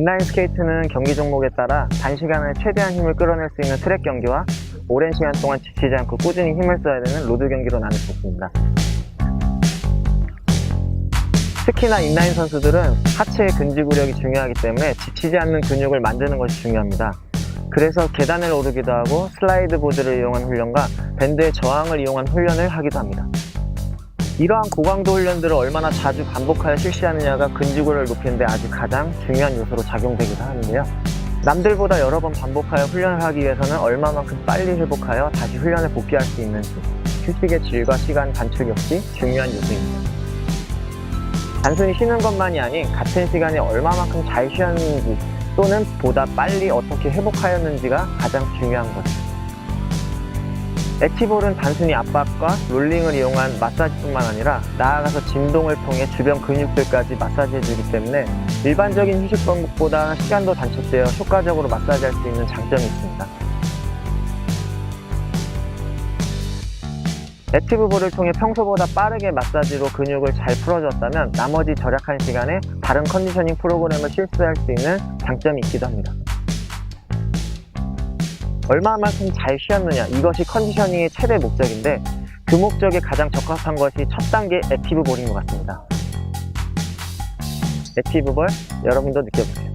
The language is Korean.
인라인 스케이트는 경기 종목에 따라 단시간에 최대한 힘을 끌어낼 수 있는 트랙 경기와 오랜 시간 동안 지치지 않고 꾸준히 힘을 써야 되는 로드 경기로 나눌 수 있습니다. 특히나 인라인 선수들은 하체의 근지구력이 중요하기 때문에 지치지 않는 근육을 만드는 것이 중요합니다. 그래서 계단을 오르기도 하고 슬라이드 보드를 이용한 훈련과 밴드의 저항을 이용한 훈련을 하기도 합니다. 이러한 고강도 훈련들을 얼마나 자주 반복하여 실시하느냐가 근지구를 높이는 데 아주 가장 중요한 요소로 작용되기도 하는데요. 남들보다 여러 번 반복하여 훈련을 하기 위해서는 얼마만큼 빨리 회복하여 다시 훈련에 복귀할 수 있는지 휴식의 질과 시간 단축 역시 중요한 요소입니다. 단순히 쉬는 것만이 아닌 같은 시간에 얼마만큼 잘 쉬었는지 또는 보다 빨리 어떻게 회복하였는지가 가장 중요한 거죠. 액티볼은 단순히 압박과 롤링을 이용한 마사지뿐만 아니라 나아가서 진동을 통해 주변 근육들까지 마사지해주기 때문에 일반적인 휴식 방법보다 시간도 단축되어 효과적으로 마사지할 수 있는 장점이 있습니다. 액티브볼을 통해 평소보다 빠르게 마사지로 근육을 잘 풀어줬다면 나머지 절약한 시간에 다른 컨디셔닝 프로그램을 실수할 수 있는 장점이 있기도 합니다. 얼마만큼 잘 쉬었느냐 이것이 컨디셔닝의 최대 목적인데 그 목적에 가장 적합한 것이 첫 단계 액티브 볼인 것 같습니다. 액티브 볼 여러분도 느껴보세요.